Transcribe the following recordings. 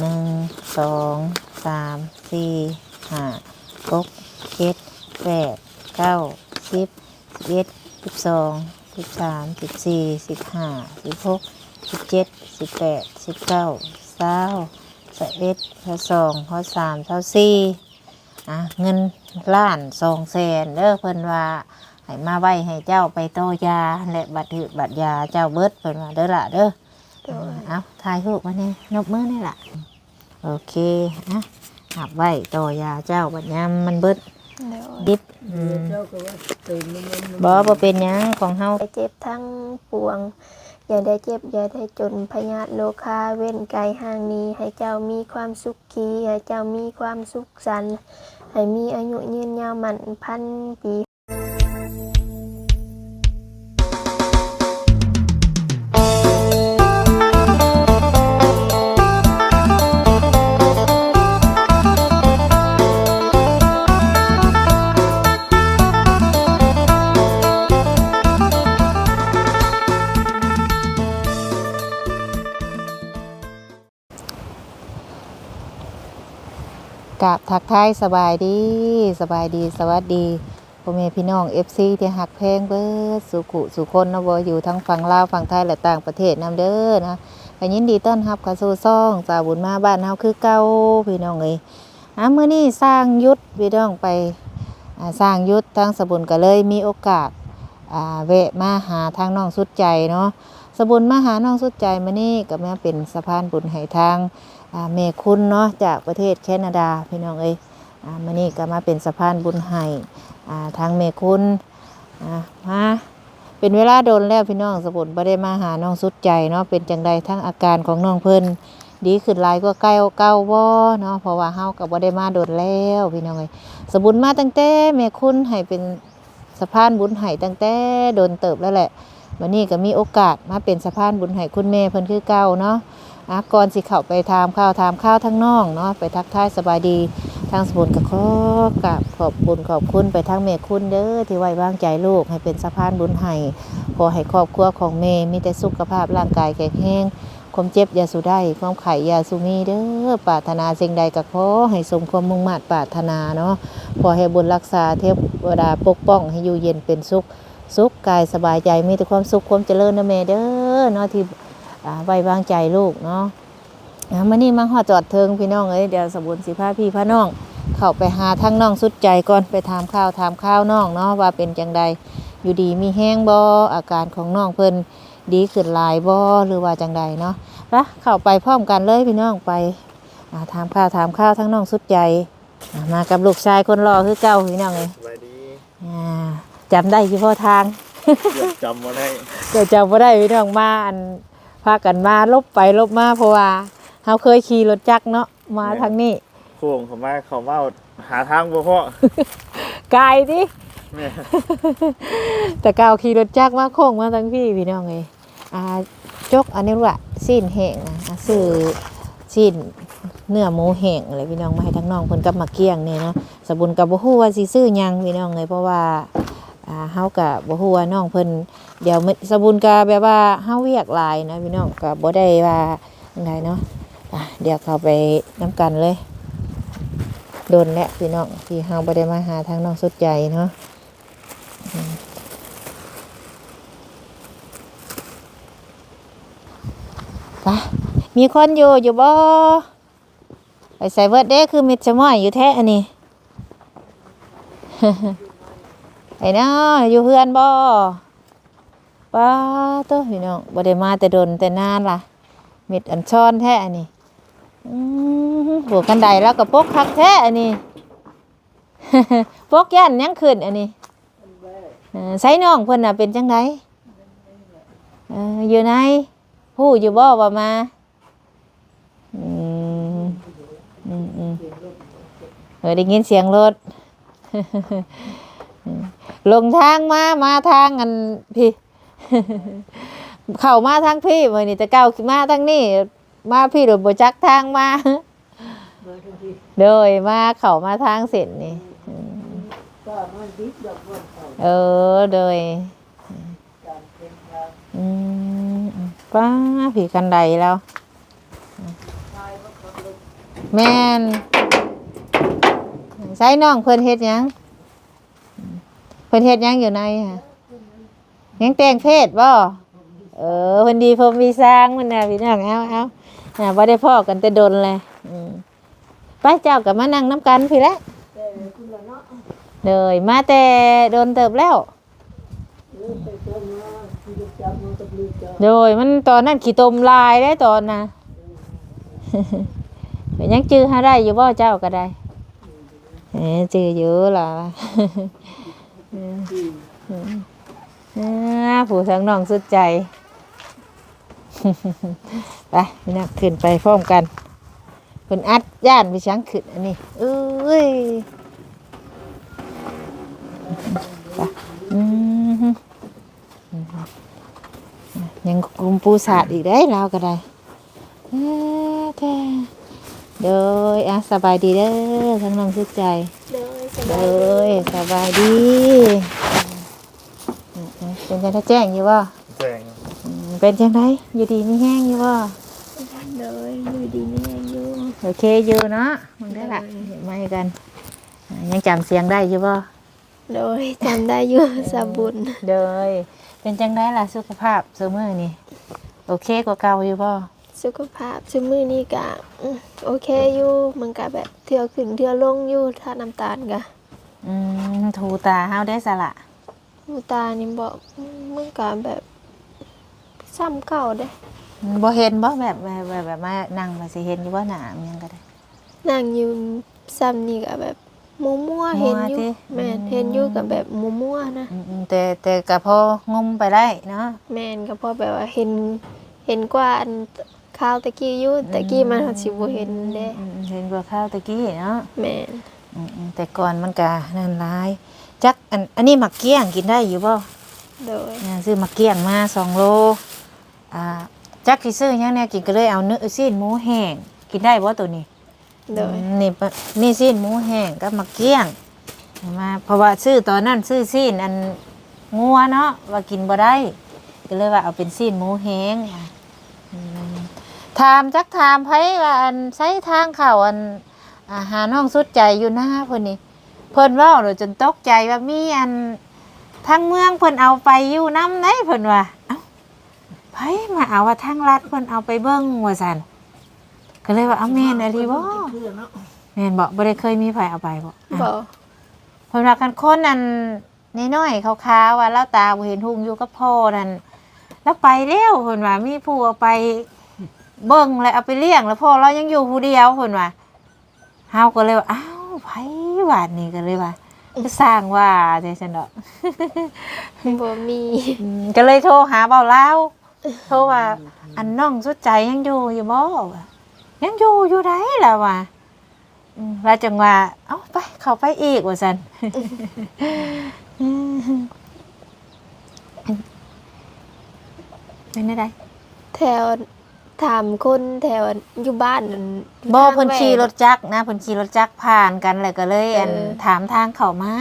หนึ่งสองสามสี่ห้าหกเจ็ดแปดเก้าสิบสิบเอ็ดสิบสองสิบสามสิบสี่สิบห้าสิบหกสิบเจ็ดสิบแปดสิบเก้าเศร้าสิบเอ็ดสิบสองสิบสามสิบสี่อะเงินล้านสองแสนเด้อเพิ่นว่าให้มาไว้ให้เจ้าไปโตยาและบัตรหืดบัตรยาเจ้าเบิดเพิ่นว่าเด้อละเด้อ โดยเอาถ่ายรูปมาเนี่ยนบมือนี่ล่ะโอเคนะหับไว้โตอยาเจ้าบัดยามมันเบิดโดยดิบอืมบ่บ่เป็นหยังของเฮาอย่าเจ็บทั้งปวง อย่าได้เจ็บอย่าได้จนพยาธิโลคาเว้นไกลห่างนี้ ให้เจ้ามีความสุขขีให้เจ้ามีความสุขสันต์ให้มีอายุยืนยาวมันพันปี กับทักทายสบายดีสบายดีสวัสดีพ่อแม่พี่น้อง FC ที่หักแพงเบิดสุขุสุคนนะบ่อยู่ทั้งฝั่งลาวฝั่งไทยและต่างประเทศนํเด้อนะก็ยินดีต้อนรับเข้าสู่ซ่องสาวบุญมาบ้านเฮาคือเก่าพี่น้องเอ้ยอะมื้อนี้สร้างยุทธพี่น้องไปสร้างยุทธทางสบุญก็เลยมีโอกาสอ่าแวะมาหาทางน้องสุดใจเนาะ สบุญมาหาน้องสุดใจมื้อนี้ก็มาเป็นสะพานบุญให้ทางเมคุณเนาะจากประเทศแคนาดาพี่น้องเอ้ยมานี่ก็มาเป็นสะพานบุญให้ทางเมคุณมาเป็นเวลาโดนแล้วพี่น้องสมุนบ่ได้มาหาน้องสุดใจเนาะเป็นจังใดทั้งอาการของน้องเพิ่นดีขึ้นหลายก็ใกล้เก้าบ่เนาะเพราะว่าเฮาก็บ่ได้มาโดนแล้วพี่น้องเอ้ยสบุญมาตั้งแต่เมคุณให้เป็นสะพานบุญให้ตั้งแต่โดนเติบแล้วแหละ วันนี้ก็มีโอกาสมาเป็นสะพานบุญให้คุณแม่เพิ่นคือเก่าเนาะอะก่อนสิเข้าไปทามข้าวทามข้าวทั้งน้องเนาะไปทักทายสบายดีทางสมุนกับขอกราบขอบบุญขอบคุณไปทั้งเมคุณเด้อที่ไว้วางใจลูกให้เป็นสะพานบุญให้ขอให้ครอบครัวของเมมีแต่สุขภาพร่างกายแข็งแรงความเจ็บยาสูได้ความไข่ยาสูมีเด้อปรารถนาสิ่งใดก็ขอให้สมความมุ่งมั่นปรารถนาเนาะขอให้บุญรักษาเทวดาปกป้องให้อยู่เย็นเป็นสุข สุขกายสบายใจมีแต่ความสุขความเจริญนะเมเด้อเนาะที่อ่าไว้วางใจลูกเนาะอ่ามานี่มาหอดจอดเทิงพี่น้องเอ้ยเดี๋ยวสบุญสิพาพี่พาน้อง เข้าไปหาทั้งน้องสุดใจก่อนไปถามข้าวถามข้าวน้องเนาะว่าเป็นจังใดอยู่ดีมีแห้งบ่อาการของน้องเพิ่นดีขึ้นหลายบ่หรือว่าจังใดเนาะปะเข้าไปพร้อมกันเลยพี่น้องไปอ่าถามข้าวถามข้าวทั้งน้องสุดใจอ่ามากับลูกชายคนรอคือเก่าพี่น้องเอ้ยสบายดีอ่า จำได้ที่พ่อทางเกือบจำมาได้เดี๋ยวจำบ่ได้พี่น้องมาอันพากันมาลบไปลบมาเพราะว่าเฮาเคยขี่รถจักรเนาะมาทางนี้โค้งเขามาเขามาหาทางบ่พ่อไกลดิแม่แต่ก้าวขี่รถจักรมาโค้งมาทางพี่พี่น้องเอ้ยอ่าจกอันนี้ว่าสิ้นแห้งนะอ่าซื้อสิ้นเนื้อหมูแห้งอะไรพี่น้องมาให้ทั้งน้องเพิ่นกับมาเกี้ยงนี่เนาะสบุญกับบ่ฮู้ว่าสิซื้อหยังพี่น้องเลยเพราะว่า อ่าเฮากับบ่ฮู้ว่าน้องเพิ่นเดี๋ยวมิสบุญก็แบบว่าเฮาเวียกหลายนะพี่น้องก็บ่ได้ว่าจังไดเนาะอะเดี๋ยวเข้าไปนํกันเลยโดนแล้วพี่น้องที่เฮาบ่ได้มาหาทางน้องสุดใจเนาะปะมีคนอยู่อยู่บ่ไปใส่เวิร์ดเด้คือมิดชะม้อยอยู่แท้อันนี้ อ้เนาะอยู่เพื่อนบ่ป้าตัวพี่น้องบ่ได้มาแต่โดนแต่นานล่ะมิดอันช้อนแท้อันนี้หัวกันไดแล้วก็ปกคักแท้อันนี้ปกยันยังขึ้นอันนี้ใส่น้องเพิ่นน่ะเป็นจังไดอออยู่ไหนผู้อยู่บ่ว่ามาอืมอืมอืมเออได้ยินเสียงรถ ลงทางมา มาทางอันพี่ เข้ามาทางพี่มื่อนี่จะเก้ามาทางนี้ มาพี่หรือบ่จักทางมาโดยมาเข้ามาทางเส้นนี่เออโดยอืมป้าผีกันใดแล้ว แม่นใช้น้องเพิ่นเฮ็ดยัง เพิ่นเฮ็ดหยังอยู่ในค่ะยังแต่งเพศบ่เออเพิ่นดีผมมีสร้างมันน่ะพี่น้องเอาเอาน่ะบ่ได้พ้อกันแต่ดนเลยอืมไปเจ้าก็มานั่งน้ำกันพี่แหละเลยมาแต่โดนเติบแล้ว โดยมันตอนนั้นขี้ตมลายได้ตอนน่ะยังจื้อหาได้อยู่บ่เจ้าก็ได้เอ้จื้ออยู่ล่ะ ผู้ทั้งน้องสุดใจ ไปพี่นักขึ้นไปพร้อมกันเป็นอัดย่านไปช้างขึ้นอันนี้เอ้ยไปยังกลุ่มปูสาดอีกได้เราก็ได้เอ้อแท้โดยอะสบายดีเด้อทั้งน้องสุดใจ เลยสเลบายดียสบายดีอืมอืมเป็นจังได้แจ้งอยู่ว่าแจ้งเป็นจังไดอยู่ดีมีแห้งอยู่ว่าเลยอยู่ดีไม่ยังอยู่โอเคอยู่เนาะมึงได้ละเห็นไหมกันอ่ายังจำเสียงได้อยู่บ่เลยจำได้อยู่สาบุญเดยเป็นจังได้ล่ะสุขภาพเสมอนี่โอเคกว่าเก่าอยู่บ่ สุขภาพชั่วมือนี่กะอืมโอเคอยู่มันกะแบบเที่ยวขึ้นเที่ยวลงอยู่ถ้าน้ำตาลกะอืมถูตาเฮาได้สละหูตานี่บอกอืมมันกะแบบซ้ำเก่าเด้บ่เห็นบ่แบบแบบแบบแบบมานั่งมาสิเห็นอยู่ว่าหนามยังก็ได้นั่งอยู่ซ้ำนี่กะแบบมัวมัวๆมั่วเห็นอยู่ติแม่นเห็นอยู่กับแบบมัวมัวๆนะอืมๆแต่แต่ก็พองมไปได้เนาะแม่นก็พอแบบว่าเห็นเห็นกว่าอัน ข้าวตะกี้อยู่ตะกี้มันสิบ่เห็นเด้อืมเห็นกว่าข้าวตะกี้เนาะแม่นอืมๆแต่ก่อนมันก็นั่นหลาย จักอันอันนี้หมักเกี้ยงกินได้อยู่บ่โดยอ่าซื้อหมักเกี้ยงมาสองโลอ่าจักสิซื้อหยังแนวกินก็เลยเอาเนื้อซีนหมูแห้งกินได้บ่ตัวนี้โดยอืมนี่ปะนี่ซีนหมูแห้งกับหมักเกี้ยงเอามาเพราะว่าซื้อตอนนั้นซื้อซีนอันงัวเนาะว่ากินบ่ได้ก็เลยว่าเอาเป็นซีนหมูแห้งอะอืม ถามจักถามไผว่าอันใช้ทางเข้าอันอาหารน้องสุดใจอยู่หน้าเพิ่นนี่เพิ่นเว้าเลยจนตกใจว่ามีอันทางเมืองเพิ่นเอาไปอยู่นำไหนเพิ่นว่าเอ้าไผมาเอาว่าทางรัฐเพิ่นเอาไปเบิ่งว่าซั่นก็เลยว่าเอาแม่นอะลีบ่แม่นบ่บ่ได้เคยมีไผเอาไปบ่บ่เพิ่นว่ากันคนนั้นน้อยๆขาวๆว่าเราตาบ่เห็นหุ่งอยู่กับพ่อนั่นแล้วไปแล้วเพิ่นว่ามีผู้เอาไป เบิ่งแล้วเอาไปเลี้ยง แล้วพ่อเรายังอยู่ผู้เดียวเพิ่นว่าเฮาก็เลยว่าอ้าวไผวาดนี่ก็เลยว่าก็สร้างว่าจังซั่นดอกบ่มีอืมก็เลยโทรหาเบาเล่าวโทรว่า อันน้องสุดใจยังอยู่อยู่บ่วะยังอยู่อยู่ไดล่ะวะอืมแล้วจังว่า เอ้าไปเข้าไปอีกว่าซั่นเป็นได้ไดแถว ถามคนแถวอยู่บ้านนั่นบ่ทางเพิ่นแหวกขี่รถจักรนะเพิ่นขี่รถจักรผ่านกันแล้วก็เลยอันเออถามทางเข้ามา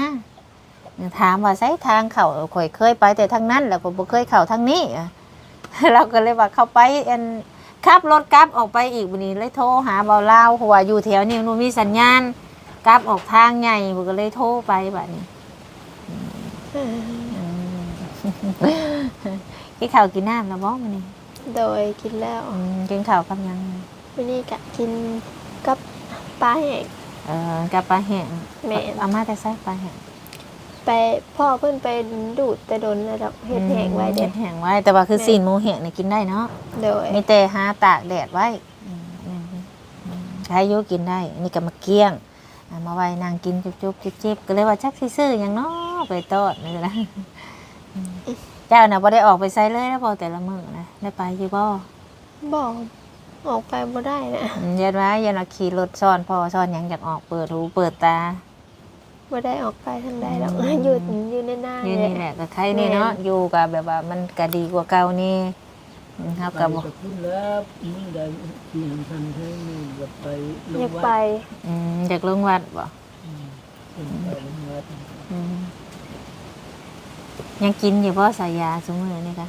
ถามว่าใช้ทางเข้าข่อยเคยไปแต่ทางนั้นแล้วก็บ่เคยเข้าทางนี้อะเราก็เลยว่าเข้าไปอันขับรถกลับออกไปอีกวันนี้เลยโทรหาเบาเล่าวเพราะว่าอยู่แถวนี้มันบ่มีสัญญาณกลับออกทางใหญ่ผมก็เลยโทรไปแบบนี้เออกินข้าวกินน้ำแล้วบ่มื้อนี้ โดยกินแล้วอืมกินข้าวกับหยังวันนี้กะกินกับปลาแห้ง เอ่อกับปลาแห้งแม่น เอามาแต่ใส่ปลาแห้งไปพ่อเพิ่นไปดูดแต่โดนแล้วดอกเฮ็ดแห้งไว้เด้เฮ็ดแห้งไว้แต่ว่าคือซีนหมูแห้งนี่กินได้เนาะโดยมีแต่หาตากแดดไว้อืมอืมอืมใช้อยุกินได้อันนี้ก็มาเกี้ยงเอามาไว้นางกินจุบๆจิบๆก็เลยว่าจักสิซื้อหยังเนาะไปตอดนี่แหละอืมเจ้าน่ะบ่ได้ออกไปใส่เลยนะบ่แต่ละมื้อนะได้ไปอยู่บ่บอกออกไปบ่ได้นะอืมยันว่ายันว่าขี่รถซ้อนพ่อซ้อนหยังอยากออกเปิดหูเปิดตา บ่ได้ออกไปทางใดหรอกอืม อยู่อยู่ในหน้าอยู่เลยนี่แหละก็ใครนี่เนาะอยู่กับแบบว่ามันก็ดีกว่าเก่านี่อืมเฮาก็บ่ไปกับคุณแล้วมึงได้ที่หันทันให้มึงอย่าไปลอยางกวัไปดอืมอยากลงวัดบ่เป็นไปลงวัดอืม ยังกินอยู่บ่สายยาซุมื้อนี่ค่ะ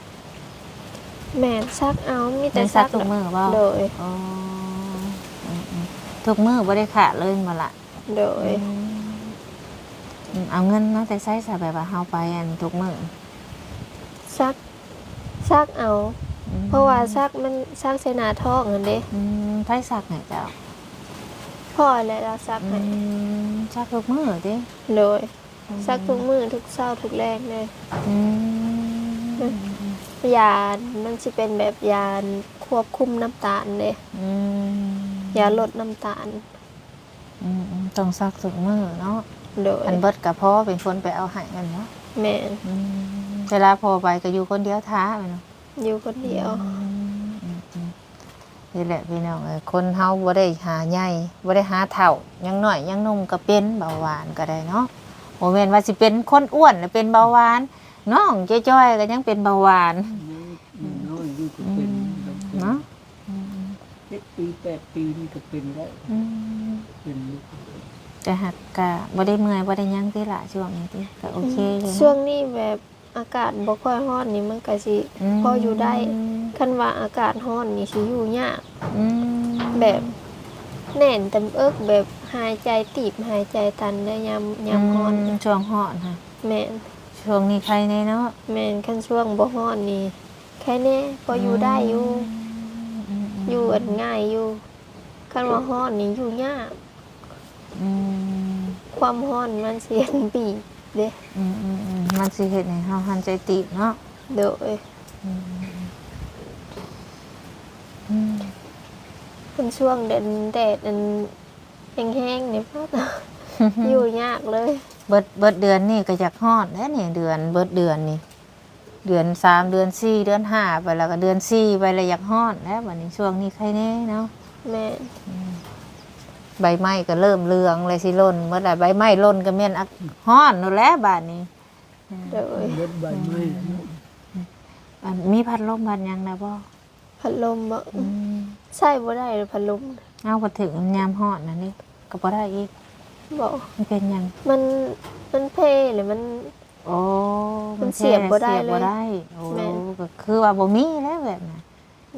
แม่นซักเอามีแต่ยังซัซักกทุกมื้อบ่โดย อ๋ออืมอืมทุกมื้อบ่ได้ขาดเลยมาละโดย อืมเอาเงินเนาะแต่ใช้สแบบว่าเฮาไปอันทุกมื้อซักซักเอา อืมเพราะว่าซักมันซักเสหนาท้องอันเด้อืมไผสักให้เจ้าพ่อและเราซักอืให้มสักทุกมื้อติโดย ซักทุกมือทุกเช้าทุกแรงเลยอืมยา มันสิเป็นแบบยาควบคุมน้ำตาลเลยอืมยาลดน้ำตาลอืมอืมต้องสักทุกมื้อเนาะโดยอันเบิดก็พอเป็นคนไปเอาให้มันเนาะแม่นอืมเวลาพอไปก็อยู่คนเดียวท้าไปเนาะ อยู่คนเดียวนี่แหละพี่น้องเอ้ยคนเฮาบ่ได้หาใหญ่บ่ได้หาเฒ่ายังน้อยยังหนุ่มก็เป็นเบาหวานก็ได้เนาะ บ่แม่นว่าสิเป็นคนอ้วนแล้วเป็นเบาหวาน น้องจ้อยๆก็ยังเป็นเบาหวานน้อยอยู่ก็เป็นเนาะเจ็ดปีแปดปีนี่ก็เป็นแล้วอืมเป็นลูกแต่หักก็บ่ได้เมื่อยบ่ได้หยังติล่ะช่วงนี้ติก็โอเคเลยเนาะช่วงนี้แบบอากาศบ่ค่อยร้อนนี่มันก็สิมพออยู่ได้คันว่าอากาศร้อนนี่สิอยู่ยากอืมแบบ แน่นเต็มเอิกแบบหายใจตีบหายใจตันได้ยามยามร้อนมช่วงร้อนค่ะแม่นช่วงนี้ใครแน่เนาะแม่นคันช่วงบ่ร้อนนี่แค่นี้พออยู่ได้อยู่อืมอยู่อันง่ายอยู่คันว่าร้อนนี่อยู่ยากอืมความร้อนมันเสียนบีบเด้อืมอืมอืมมันสิเฮ็ดให้เฮาหันใจติบเนาะโดยอืม เป็นช่วงเดนแดดอันแห้งๆนี่พ่ออยู่ยากเลย เบิดเบิดเดือนนี่ก็อยากฮอดแล้วนี่เดือนเบิดเดือนนี่เดือนสามเดือนสี่เดือนห้าไปแล้วก็เดือนสี่ไปแล้วอยากฮอดแล้ววันนี้ช่วงนี้ใครแน่เนาะแม่ใบไม้ก็เริ่มเรืองเลยสิล่นเมื่อไหร่ใบไม้ล่นก็แม่นอักฮ้อนนู่นแหละบาดนี้โดยรถใบไม้เนาะอันมีพัดลมพัดหยังนะบ่ พัดลมบ่อืมใช่บ่ได้เลยพัดลมเอาพอถึงยามฮอดนั่นนี่ก็บ่ได้อีกบ่มันเป็นหยังมันมันเพหรือมัน โอ้มันเสียบบ่ได้สีบบ่เลยได้โอ้แม่นก็คือว่าบ่มีแล้วแบบน่ะ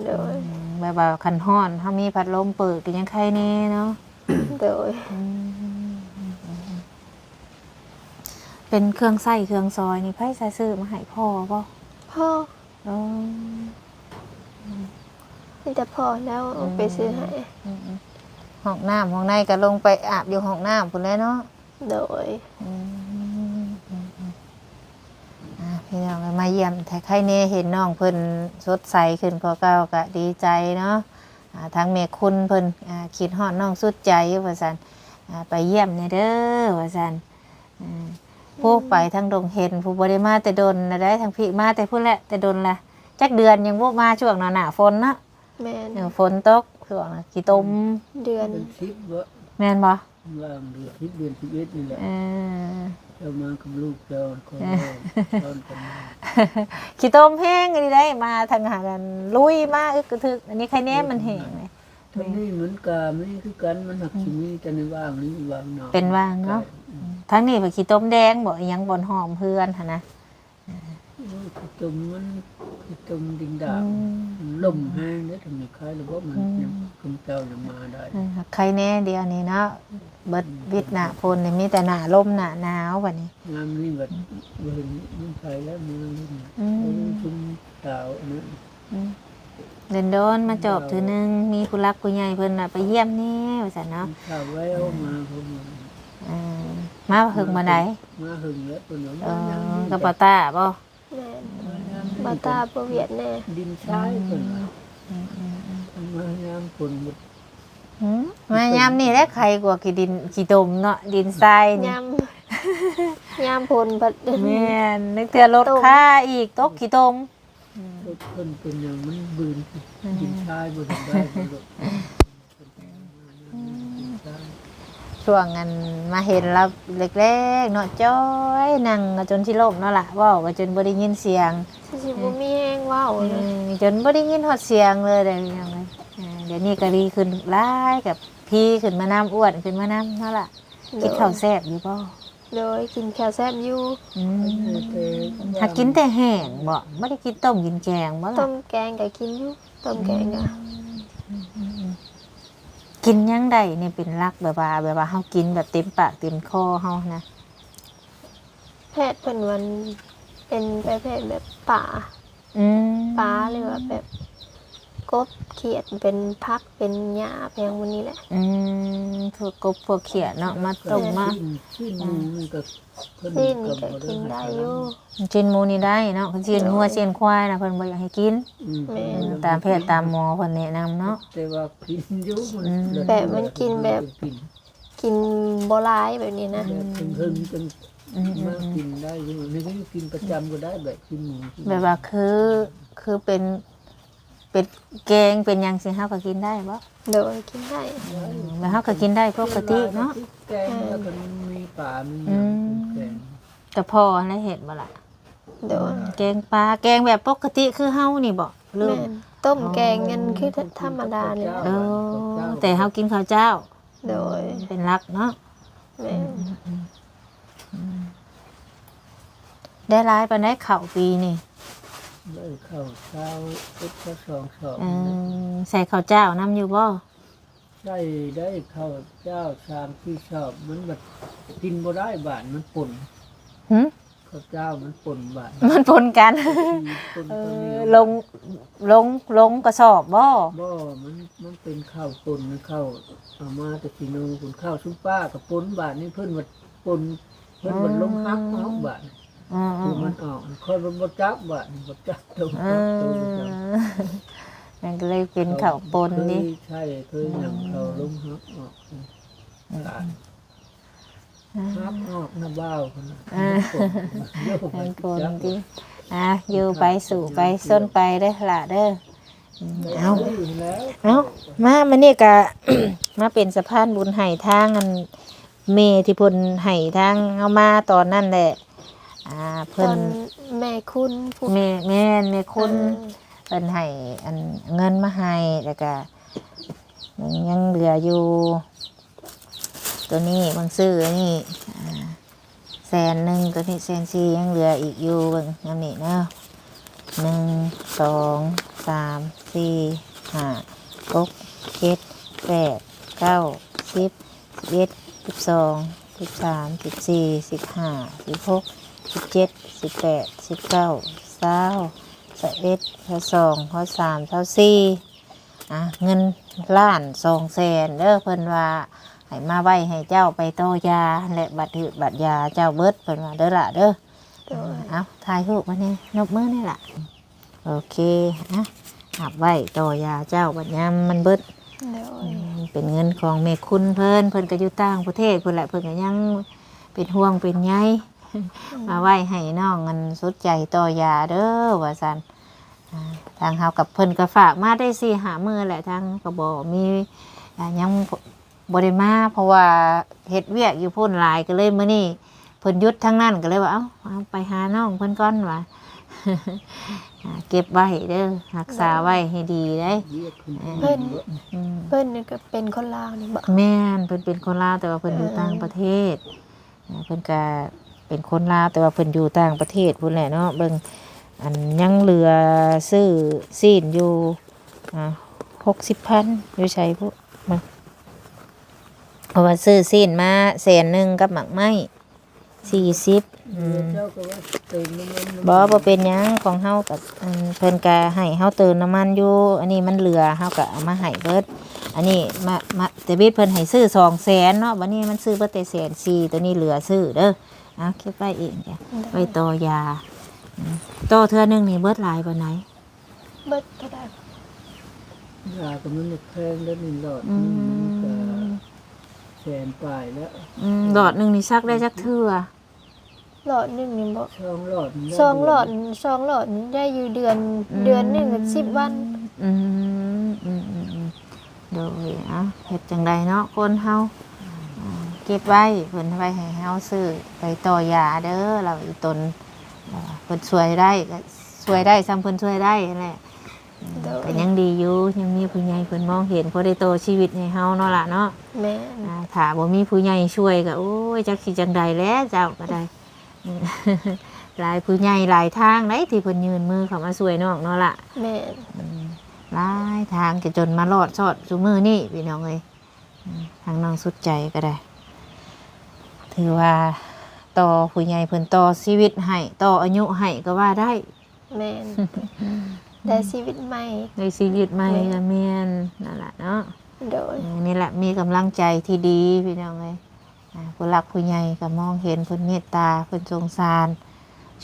โดยแบบว่าคันฮ้อนถ้ามีพัดลมเปิดก็ยังใครแน่เนาะโดยเป็นเครื่องใส้เครื่องซอยนี่ไผใส่ซื้อมาให้พ่อบ่พ่ออ๋อ มีแต่พ่อแล้วเอาไปซื้อให้ห้องน้ำห้องในก็ลงไปอาบอยู่ห้องน้ำพุ่นแหล้วเนาะ โดย อืมอะพี่น้องก็มาเยี่ยมแต่ใครเน่เห็นน้องเพิ่นสดใสขึ้นกว่าเก่าก็ดีใจเนาะอ่าทางเมคุณเพิ่นอ่าคิดฮอดน้องสุดใจว่าซั่นอ่าไปเยี่ยมในเด้อว่าซั่นอ่าผู้ไปทางดงเห็นผู้บ่ได้มาแต่ดนนะได้ทางพี่มาแต่พุ่นแหละแต่ดนละจักเดือนยังบ่มาช่วงหน้าหนาฝนเนาะ แม่นเออฝนตกช่วงน่ะขี้ตมเดือน เป็นสิบวะแม่นบ่ว่างเดือนสิบเดือนสิบเอ็ดนี่แหละเออเจ้ามากับลูกเจ้าคนตอนกันมาขี้ต้มแห้งอันนี้ได้มาทางหากันลุยมาอึกกระทึก อันนี้ใครแน่มันแห้งเลยทั้งนี้เหมือนกาไม่คือกันมันหักชิมีแต่ในว่างนี้ว่างนอกเป็นว่างเนาะทั้งนี้เป็นขี้ต้มแดงบอกยังบนหอมเพื่อนหั่นนะ คือตุ่มมันคือตุ่มดิงดาบลมแห้งได้ทำให้คล้ายหรือว่ามันยังคุณเจ้ายังมาได้เออใครแน่เดียวนี้เนาะเบิดวิทย์หนาพลนี่มีแต่หนาลมหนาหนาววันนี้งานนี้แบบเห็นมันใส่แล้วมันอืมชุ่มสาวนั้นเดินโดนมาจอบถือนึงมีผู้รักผู้ใหญ่เพิ่นน่ะไปเยี่ยมนี่ว่าซั่นเนาะข้าวแววมาเขามาเออมาหึงมาไหนมาหึงแล้วตัวน้องเออกับปาต้าบ่แม่น บาตาบ่เวียดแน่ดินทรายคนมายามฝนหมดหืมมายามนี่แหละใครกว่ากี่ดินกี่ตมเนาะดินทรายนี่ยามยามพลพัดแม่นนึกเตือรถค่าอีกตกกี่ตมรถคนเป็นอย่างมันบืนดินทรายบนได้บนรถ ช่วงนั้นมาเห็นเราเล็กๆเนาะจ้อยนั่งจนที่ล่มเนาะล่ะเว้าก็จนบ่ได้ยินเสียงสิบ่มีแห้งเว้าอืเลยมจนบ่ได้ยินฮอดเสียงเลยเดี๋ยวนี้ยังไงอ่าเดี๋ยวนี้ก็ดีขึ้นหลายกับพี่ขึ้นมาน้ำอ้วนขึ้นมาน้ำเนาะล่ะกินข้าวแซ่บอยู่บ่โดยกินข้าวแซ่บอยู่อืมหากินแต่แห้งบ่บ่ได้กินต้มกินแกงบ่ต้ล่ะมแกงก็กินอยู่ต้มแกงก็ กินหยังได้นี่เป็นหลักแบบว่าแบบว่าเฮากินแบบเต็มปากเต็มคอเฮานะแพทย์เพิ่นวันเป็นประเภทแบบป่าอืมปลาหรือว่าแบบ กบเขียดเป็นพักเป็นหญ้าแพงวันนี้แหละอืมพวกกบพวกเขียดเนาะมาต้มมาชิ้นหมูนี่ก็เพิ่นนี่นี่ก็กินได้อยู่กินหมูนี่ได้เนาะเชียนหัวเชียนควายนะเพิ่นบ่อยากให้กินอืมแม่อืมตามแพทย์ตามหมอเพิ่นแนะนำเนาะ แต่ว่ากินอยู่มันอืม แบบมันกินแบบ กินกินบ่ร้ายแบบนี้นะแบบเพิ่งๆจนอืมมากินได้อยู่นี่ก็กินประจำก็ได้แบบกินหมูกินแบบว่าคือคือเป็น เป็นแกงเป็นหยังสิเฮาก็กินได้บ่โดยกินได้แล้วเฮาก็กินได้ปกติเนาะ แกงแล้วก็มีปลามีอืมแกงแต่พอแล้วเห็นบ่ล่ะ โดยแกงปลาแกงแบบปกติคือเฮานี่บ่หรือแม่นต้มแกงกันคือธรรมดาเนี่ยเออแต่เฮากินข้าวเจ้าโดยเป็นหลักเนาะ แม่นได้ร้ายปานได้ข้าวปีนี่ เลยข้าวเช้าพุทธสองสองเออใส่ข้าวเจ้านํอยู่บ่ใช่ได้ข้าวเจ้าชามที่ชอบมันแบบกินบ่ได้บานมันป่นหึข้าวเจ้ามันป่นบานมันปนกันป่นเอตัวเหนีอยวลงลงลงกระสอบบ่ บ่มันมันเป็นข้าวป่นนะข้าวเอามาแต่พี่น้องคุณข้าวชุบป้ากับป่นบาทนี่เพิ่นว่าป่นเพิ่นว่าลงฮักเอาบาท อืมคือมันออกค่อยมันบ่จักบาทบ่จักตรงเอจักตรงอจักมันก็เลยเป็นข้าวปนนี่เคยใช่เคยนำเขาลงฮักออกตายฮักออกหน้าบ้าวคนน่ะเยอะไปเป็นปนจักที่อะอยู่ไปสู่ไปส้นไปเด้อล่ะเด้อเอาได้อยู่แล้วเอามามานี่ก็มาเป็นสะพานบุญไห้ทางอันเมที่เพิ่นไห้ทางเอามาตอนนั้นแหละ อ่าตเพิ่อนนแม่คุณพูดแม่แม่นแม่คุณเออเพิ่นให้อันเงินมาให้แล้วก็ยังยังเหลืออยู่ ตัวนี้บางซื้อนี่อ่าแสนหนึ่งตัวนี้แสนสี่ยังเหลืออีกอยู่เบางยังนี่เนาะหนึ่งสองสามสี่ห้าหกเจ็ดแปดเก้าสิบสิบเอ็ดสิบสองสิบสามสิบสี่สิบห้าสิบหก สิบเจ็ดสิบแปดสิบเก้าเศร้าสิบเอ็ดสิบสองสิบสามสิบสี่อะเงินล้านสองแสนเด้อเพิ่นว่าให้มาไว้ให้เจ้าไปโตอยาและบัตรหืดบัตรยาเจ้าเบิดเพิ่นว่าเด้อละเด้อโดยเอาถ่ายรูปมาเนี่ยยกมือนี่ล่ะโอเคนะหับไว้โตอยาเจ้าบัตรยามมันเบิดโดยเป็นเงินของแม่คุณเพิ่นเพิ่นก็อยู่ต่างประเทศเพิ่นแหละเพิ่นก็ยังเป็นห่วงเป็นใย มาไหว้ให้น้องเงินสุดใจต่อยาเด้อว่าสันอ่าทางเฮากับเพิ่นก็ฝากมาได้สี่หามือแหละทางก็บอมีอ่ายังบริมาเพราะว่าเฮ็ดเวียกอยู่พุ่นหลายก็เลยมื้อนี้เพิ่นหยุดทั้งนั้นก็เลยว่าเอ้าเอาไปหาน้องเพิ่นก่อนว่าอ่าเก็บไว้เด้อรักษาไว้ให้ดีเด้เรียกขึ้นเพิ่นอืมเพิ่นนี่ก็เป็นคนลาวนี่บ่แม่นเพิ่นเป็นคนลาวแต่ว่าเพิ่นอยู่ต่างประเทศอ่าเพิ่นก็ เป็นคนลาวแต่ว่าเพิ่นอยู่ต่างประเทศพุ่นแหละเนาะเบิ่งอันยังเหลือซื้อซีนอยู่อ่าหกสิบพันอยู่ใช้พวกมันเพราะว่าซื้อซีนมาแสนหนึ่งกับหมักไม้สี่สิบบ่บ่เป็นหยังของเฮากับอันเพิ่นก็ให้เฮาเติมน้ำมันอยู่ อันนี้มันเหลือเฮาก็เอามาให้เบิด อันนี้มามาแต่บิดเพิ่นให้ซื้อ200,000เนาะบัดนี้มันซื้อเบิดแต่แสนสี่ตัวนี้เหลือซื้อเด้อ เอาเก็บไว้เองจ้ะไว้ต่อยาอืมต่อเทื่อหนึงนี่เบิดหลายปานไหนเบิดก็ได้ยาก็มันแพงแล้วนี่หลอดอืนี่มันก็มแสนปลายแล้วอืมหลอดหนึงนี่ซักได้จักเทื่อหลอดหนึงนี่บ่ช่องหลอดมันได้สองหลอดสองหลอดนี่ได้อยู่เดือน เดือนหนึงก็10วัน อืมอืมอืมอืมโดยเอะเฮ็ดจังใดเนาะคนเฮาอ่า เก็บไว้เพิ่นไว้ให้เฮาซื้อไปต่อยาเด้อเราอีตนอ่าเพิ่นช่วยได้ก็ช่วยได้ซ้ำเพิ่นช่วยได้นั่นแหละโดย ก็ยังดีอยู่ยังมีผู้ใหญ่เพิ่นมองเห็นเพราะได้โตชีวิตให้เฮาเนาะล่ะเนาะ แม่นอ่าถ้าบ่มีผู้ใหญ่ช่วยก็โอ้ยจักสิจังใดแล้วเจ้าก็ได้อืม หลายผู้ใหญ่หลายทางไหนที่เพิ่นยืนมือเข้ามาช่วยน้องเนาะล่ะแม่นหลายทางก็จนมารอดชอดซุมือนี่พี่น้องเอ้ยอืมทางน้องสุดใจก็ได้ ถือว่าต่อผู้ใหญ่เพิ่นต่อชีวิตให้ต่ออายุให้ก็ว่าได้แม่นได้ชีวิตใหม่ในชีวิตใหม่ก็แม่นนั่นแหละเนาะโดยอืมนี่แหละมีกำลังใจที่ดีพี่น้องเลยอ่าผู้หลักผู้ใหญ่ก็มองเห็นเพิ่นเมตตาเพิ่นสงสาร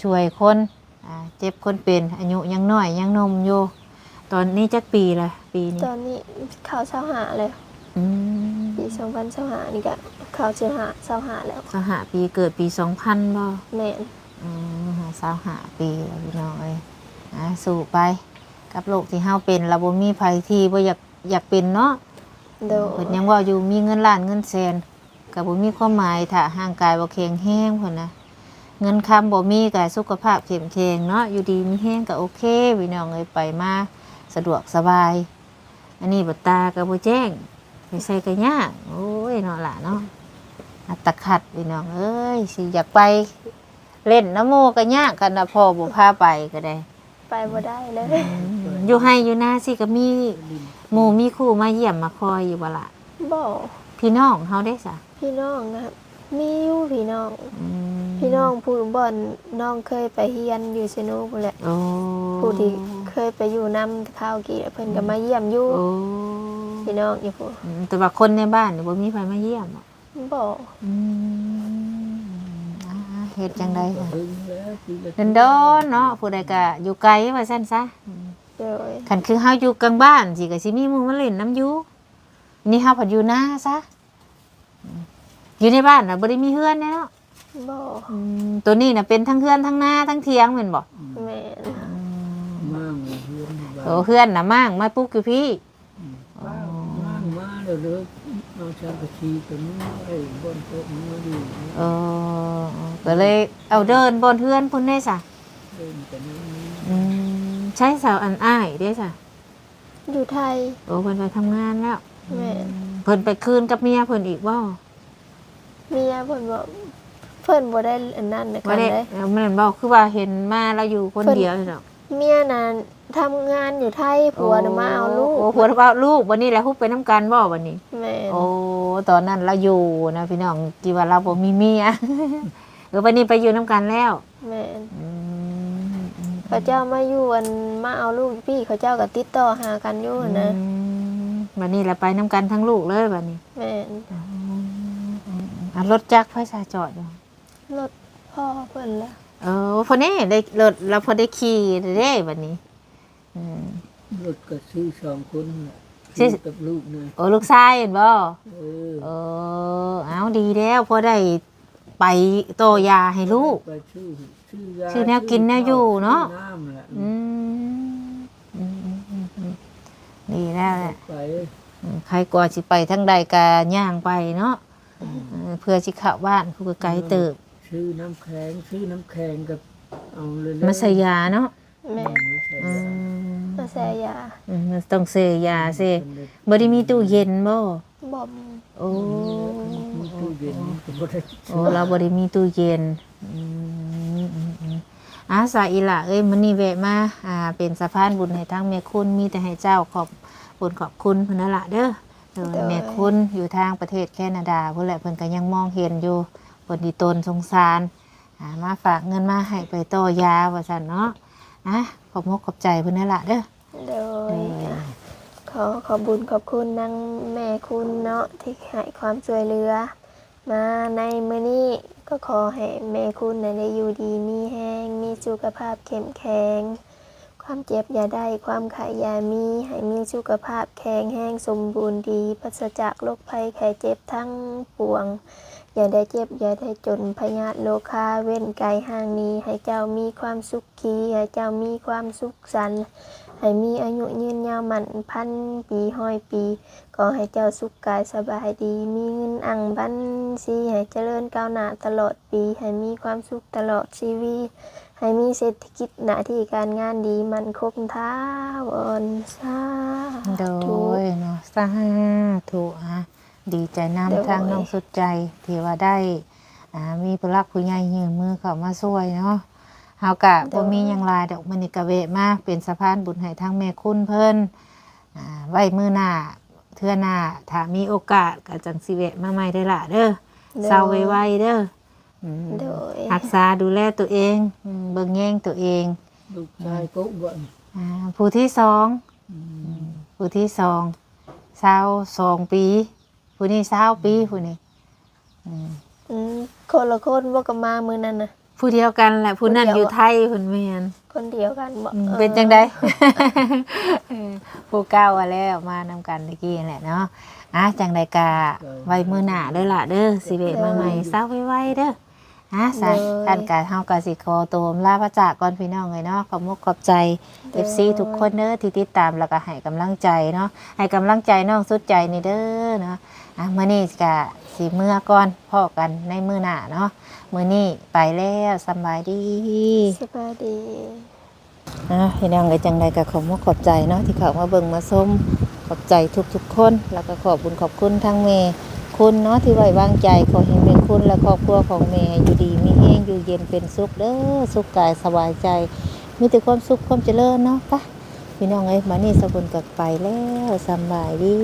ช่วยคนอ่าเจ็บคนเป็นอายุยังน้อยยังหนมอยู่ตอนนี้จักปีละปีนี้ตอนนี้ข่าวเช้าหาเลยอืมปีส องพันเช้าหานี่ก็ข่าวเช้าหาเช้าหาแล้วสหปีเกิดปีสองพันบ่แม่นอืมหาสาวหาปีแล้วพี่น้องเอ้ยอ่าสู้ไป กับโรคที่เฮาเป็นเราบ่มีภัยที่บ่อยากอยากเป็นเนาะโดเพิ่ยนยังเว่าอยู่มีเงินล้านเงินแสนก็บ่มีความหมายถ้าร่างกายบ่แข็งแรงพุ่นนะเงินคำบ่มีก็สุขภาพเข้มแข็งเนาะอยู่ดีมีแรงก็โอเคพี่น้องเอ้ยไปมาสะดวกสบาย อันนี้บ่ตาก็บ่แจ้ง ไปใส่ก็ยากโอ้ยเนาะล่ะเนาะอัตคัดพี่น้องเอ้ยสิอยากไปเล่นน้ำโมก็ยากกันนะพ่อบ่พาไปก็ได้ ไปบ่ได้เลยอยู่ให้อยู่หน้าสิก็มีหมู่มีครูมาเยี่ยมมาคอยอยู่บ่ล่ะบอกพี่น้องเฮาได้ซะพี่น้องนะครับมีอยู่พี่น้อง อืมพี่น้องผู้บ่อนน้องเคยไปเฮียนอยู่เซโนูพุ่นแหละ โอ้ผู้ที่เคยไปอยู่นํข้าวกี่เพิ่นก็มาเยี่ยมอยู่โอ้ พี่น้องอยู่ผู้อืมแต่ว่าคนในบ้านนี่บ่มีใครมาเยี่ยมหรอกบอกอืมอ่าเฮ็ดจังได๋ค่ะเพิ่งแล้วปีละเดินดอนเนาะผู้ใดก็อยู่ไกลว่าซั่นซะโดยคันคือเฮาอยู่กลางบ้านสิก็สิมีหมู่มาเล่นน้ำอยู่นี่เฮาพัดอยู่หน้าซะอืมอยู่ในบ้านน่ะบ่ได้มีเฮือนแน่เนาะบอกอืมตัวนี้น่ะเป็นทั้งเฮือนทั้งหน้าทั้งเถียงแม่นบ่แม่นมั่งเพื่อนบ้าน โอ้เฮือนน่ะมั่งมาปลูกอยู่พี่มั่ งมาแล้วเลิกเอาชากระชีตัวนี้ไอ้บนโต๊ะมันมาดูเออก็เลยเอาเดินบนเฮือนพุ่นได้ซะเล่นกันนี้อืมใช้สาวอันอ้ายได้ซะอยู่ไทยโอ้เพิ่นไปทำงานแล้วแม่นเพิ่นไปคืนกับเมียเพิ่นอีกบ่เมียเพิ่นบอกเพิ่นบ่ได้อันนั้นนะบ่กันได้เลยเออแม่นบ่คือว่าเห็นมาเราอยู่คนเพิ่นเดียวนี่ดอกเมียน่ะ ทำงานอยู่ไทยผัวน่ะมาเอาลูกโอ้ผัวน่ะมาเอาลูกวันนี้แหละฮุบไปน้ำกันบ่วันนี้ แม่นโอ้ตอนนั้นเราอยู่นะพี่น้องกี่ว่าเราบ่มีเมียเออวันนี้ไปอยู่น้ำกันแล้วแม่นอืมเขาเจ้ามาอยู่อันมาเอาลูกพี่เขาเจ้าก็ติดต่อหากันอยู่นะอืมวันนี้แหละไปน้ำกันทั้งลูกเลยวันนี้แม่นอะรถจักรพระชาจอดอยู่รถพ่อเพิ่นละเออพอนี้ได้รถเราพอได้ขี่ได้วันนี้อืม รถก็ซื้อสองคนน่ะซื้อซื้อกับลูกนะโอ้ลูกชายเห็นบ่เออเออเอาดีแล้วพอได้ไปโตยาให้ลูก ไปชื่อชื่อยาชื่อแนวกินแนวอยู่เนาะชื่อน้ำแหละอืมอืมอืมอืมอืมดีแล้วแหละไปอืมใครกว่าสิไปทั้งใดกาย่างไปเนาะเออเพื่อสิเข้าบ้านคือไกลเติบชื่อน้ำแข็งชื่อน้ำแข็งกับเอาเลยมาใส่ยาเนาะ แม่อืมมาแสยาอืมต้องเสยยาเสบ่ได้มีตู้เย็นบ่บอมโอ้มีตู้เย็นก็บ่ได้โอ้เราบ่ได้มีตู้เย็นอืมอืมอืมอาสาอีหละเอ้ยมื้อนี้แวะมาอ่าเป็นสะพานบุญให้ทั้งแม่คุณมีแต่ให้เจ้าขอบบุญขอบคุณเพิ่นนั่นล่ะเด้อเออแม่คุณอยู่ทางประเทศแคนาดาพุ่นแหละเพิ่นก็ยังมองเห็นอยู่เพิ่นดีตนสงสารอ่ามาฝากเงินมาให้ไปต่อยาว่าซั่นเนาะ อะขอบมกขอบใจเพิ่นนั่นล่ะเด้อโดยขอขอบบุญขอบคุณนางแม่คุณเนาะที่ให้ความช่วยเหลือ มาในมื้อนี้ก็ขอให้แม่คุณน่ะได้อยู่ดีมีแห้งมีสุขภาพเข้มแข็งความเจ็บอย่าได้ความไขอย่ามี ให้มีสุขภาพแข็งแห้งสมบูรณ์ดีปราศจากโรคภัยไข้เจ็บทั้งปวง อย่าได้เจ็บอย่าได้จนพยาธิโลคาเว้นไกลห่างนี้ ให้เจ้ามีความสุขขีให้เจ้ามีความสุขสันให้มีอายุยืนยาวมันพันปีห้อยปี ก็ให้เจ้าสุขกายสบายดี มีเงินอังบัญชีให้เจริญก้าวหน้าตลอดปี ให้มีความสุขตลอดชีวิตให้มีเศรษฐกิจหน้าที่การงานดีมันคงท้าวอนสาโดธุยเนาะสาธุอะ ดีใจนำโดยทางน้องสุดใจที่ว่าได้อ่ามีผู้รักผู้ใหญ่ยืมมือเข้ามาช่วยเนาะเฮากะบ่มีหยังหลายดอกมันนี่กะเวะมาเป็นสะพานบุญให้ทางแม่คุณเพิ่นอ่าไว้มื้อหน้าเทื่อหน้าถ้ามีโอกาสก็จังสิแวะมาใหม่ได้อล่ะเด้อเศร้าไวๆเด้ออืมโดยรักษาดูแลตัวเองอืมเบิ่งแย่งตัวเองลูกชายก็บ่นอ่าผู้ที่สองผู้ที่สองสาวสองปี ผู้นี้สาวปีผู้นี้อืมอืมคนละคนบ่ก็มามื้อนั้นน่ะ ผู้เดียวกันแหละผู้นั้นผู้เดียวอยู่ไทยผู้แม่นคนเดียวกันบ่อืมออเป็นจังไดเออผู้เก้าอะแล้วมานำกันตะกี้นั่นแหละเนาะอะจังไดกะไว้มื้อหน้าเด้อล่ะเด้อสิเวะมาใหม่เศร้าไว้ๆเด้ออะสายท่านกะเฮากะสิขอตัวลาพระจากก่อนพี่น้องเลยเนาะขอบมุกขอบใจ FC ทุกคนเด้อที่ติดตามแล้วก็ให้กำลังใจเนาะให้กำลังใจน้องสุดใจนี่เด้อเนาะ อะมื้อนี้กะสิเมื่อก่อนพ่อกันในมื้อหน้าเนาะมื้อนี้ไปแล้วสำบายดีสบายดีอะพี่น้องไอ้จังใดก็ขอมขอบใจเนาะที่เขามาเบิ่งมาส้มขอบใจทุกๆคน แล้วก็ขอบบุญขอบคุณทั้งเมย์คุณเนาะที่ไว้วางใจขอให้เป็นคุณและครอบครัวของเมย์อยู่ดีมีแห้งอยู่เย็นเป็นสุขเด้อสุขกายสบายใจ มีแต่ความสุขความเจริญเนาะปะพี่น้องเอ้ยมานี่สกุลกับไปแล้วสำบายดี